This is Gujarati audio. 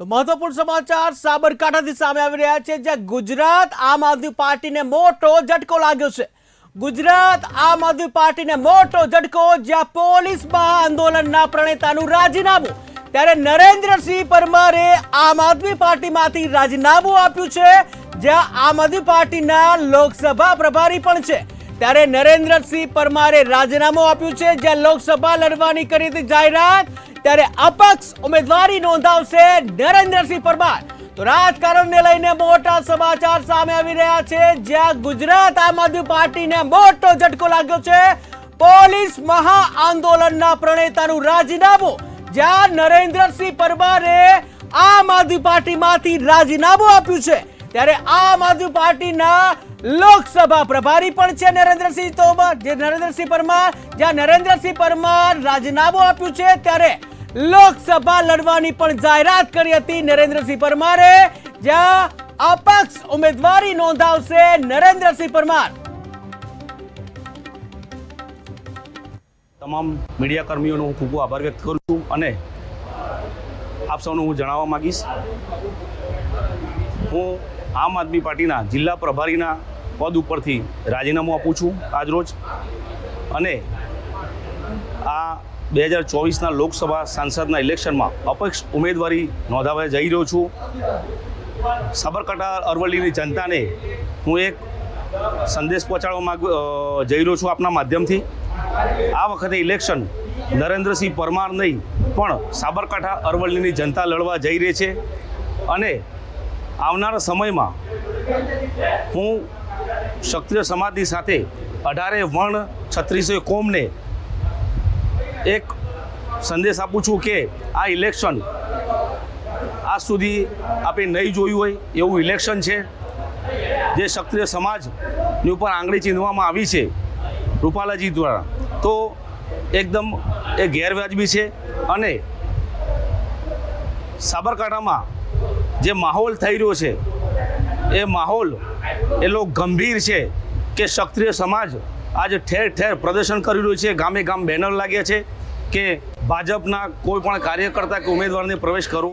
તો મહત્વપૂર્ણ સમાચાર સાબરકાંઠાથી સામે આવી રહ્યા છે, જ્યાં ગુજરાત આમ આદમી પાર્ટીને મોટો ઝટકો લાગ્યો છે. ગુજરાત આમ આદમી પાર્ટીને મોટો ઝટકો, જ્યાં પોલીસ આંદોલનના પ્રણેતાનું રાજીનામું. ત્યારે નરેન્દ્રસિંહ પરમારે આમ આદમી પાર્ટીમાંથી રાજીનામું આપ્યું છે, જ્યાં આમ આદમી પાર્ટીના લોકસભા પ્રભારી પણ છે. ત્યારે નરેન્દ્રસિંહ પરમારે રાજીનામું આપ્યું છે. જ્યાં લોકસભા લડવાની કરી હતી જાહેરાત, ત્યારે અપક્ષ ઉમેદવારી નોંધાવશે નરેન્દ્રસિંહ પરમાર. તો રાજકારણને લઈને મોટા સમાચાર સામે આવી રહ્યા છે. જ્યાં ગુજરાત આમ આદમી પાર્ટીને મોટો ઝટકો લાગ્યો છે. પોલીસ મહા આંદોલનના પ્રણેતાનું રાજીનામું. જ્યાં નરેન્દ્રસિંહ પરમારે આમ આદમી પાર્ટીમાંથી રાજીનામું આપ્યું છે. ત્યારે આમ આદમી પાર્ટીના લોકસભા પ્રભારી પણ છે નરેન્દ્રસિંહ તોમર. જે નરેન્દ્રસિંહ પરમાર, જ્યાં નરેન્દ્રસિંહ પરમાર રાજીનામું આપ્યું છે, ત્યારે લોકસભા લડવાની પણ જાહેરાત કરી હતી નરેન્દ્રસિંહ પરમારે. જ્યાં અપક્ષ ઉમેદવારી નોંધાવશે નરેન્દ્રસિંહ પરમાર. તમામ મીડિયા કર્મીઓનો હું ખૂબ ખૂબ આભાર વ્યક્ત કરું છું અને આપ સૌને હું જણાવવા માગીશ. હું આમ આદમી પાર્ટીના જિલ્લા પ્રભારીના પદ ઉપરથી રાજીનામું આપું છું આજરોજ. અને આ બે હજાર ચોવીસના લોકસભા સાંસદના ઇલેક્શનમાં અપક્ષ ઉમેદવારી નોંધાવવા જઈ રહ્યો છું. સાબરકાંઠા અરવલ્લીની જનતાને હું એક સંદેશ પહોંચાડવા માંગુ જઈ રહ્યો છું આપના માધ્યમથી. આ વખતે ઇલેક્શન નરેન્દ્રસિંહ પરમાર નહીં, પણ સાબરકાંઠા અરવલ્લીની જનતા લડવા જઈ રહી છે. અને આવનારા સમયમાં હું ક્ષત્રિય સમાજની સાથે અઢારે વર્ણ છત્રીસો કોમને એક સંદેશ આપું છું કે આ ઇલેક્શન આજ સુધી આપણે નહીં જોયું હોય એવું ઇલેક્શન છે. જે ક્ષત્રિય સમાજની ઉપર આંગળી ચીંધવામાં આવી છે રૂપાલાજી દ્વારા. તો એકદમ એ ગેરવાજબી છે અને સાબરકાંઠામાં જે માહોલ થઈ રહ્યો છે, એ માહોલ એટલો ગંભીર છે કે ક્ષત્રિય સમાજ આજે ઠેર ઠેર પ્રદર્શન કરી રહ્યું છે, ગામે ગામ બેનર લાગ્યા છે કે ભાજપના કોઈ પણ કાર્યકર્તા કે ઉમેદવારને પ્રવેશ કરવો